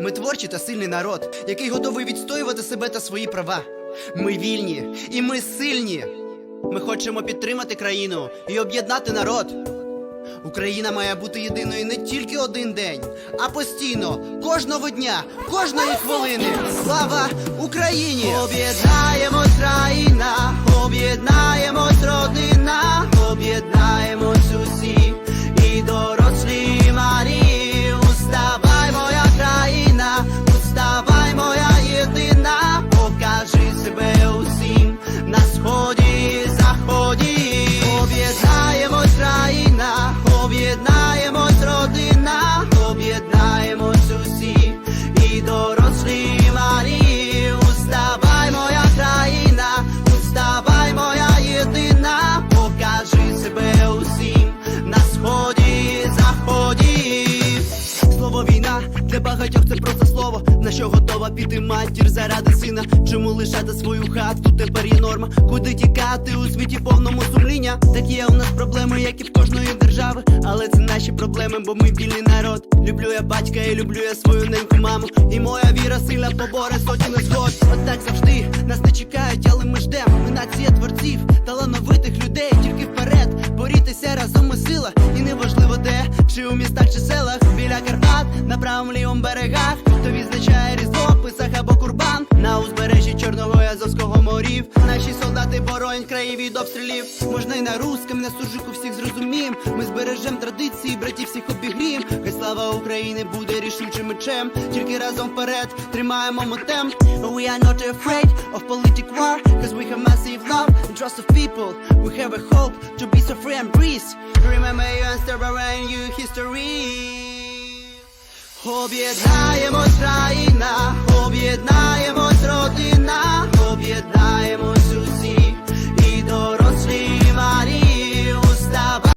Ми творчий та сильний народ, який готовий відстоювати себе та свої права. Ми вільні і ми сильні. Ми хочемо підтримати країну і об'єднати народ. Україна має бути єдиною не тільки один день, а постійно, кожного дня, кожної хвилини. Слава Україні! Об'єднаємось, усі і дорослі малі. Уставай, моя країна, уставай, моя єдина, покажи себе усім на сході заході. Слово війна для багатьох це просто слово. На що готова піти матір заради сина? Чому лишати свою хату? Тепер є норма. Куди тікати у світі повному сумління? Такі є у нас проблеми, як і в кожної держави. Але це наші проблеми, бо ми вільний народ. Люблю я батька і люблю я свою неньку маму. І моя віра сильна поборе сотні незгод. От так завжди нас не чекають, але ми ждем. Ми нація творців, талановитих людей, тільки вперед. Борітися разом ми сила, і неважливо де, чи у містах, чи селах, біля Карпат, на правому лівому берегах, хто відзначає або курбан, на узбережжі Чорного і Азовського морів. Наші солдати боронять краї від обстрілів. Можна й на русском, на суржику всіх зрозумієм. Ми збережем традиції, братів всіх обігрієм. Хай слава України буде рішучим мечем. Тільки разом вперед тримаємо мотем. We are not afraid of politic war, cause we have massive love and trust of people. We have a hope to be so free and breeze. Remember you and start around you history. Об'єднаємось, країна,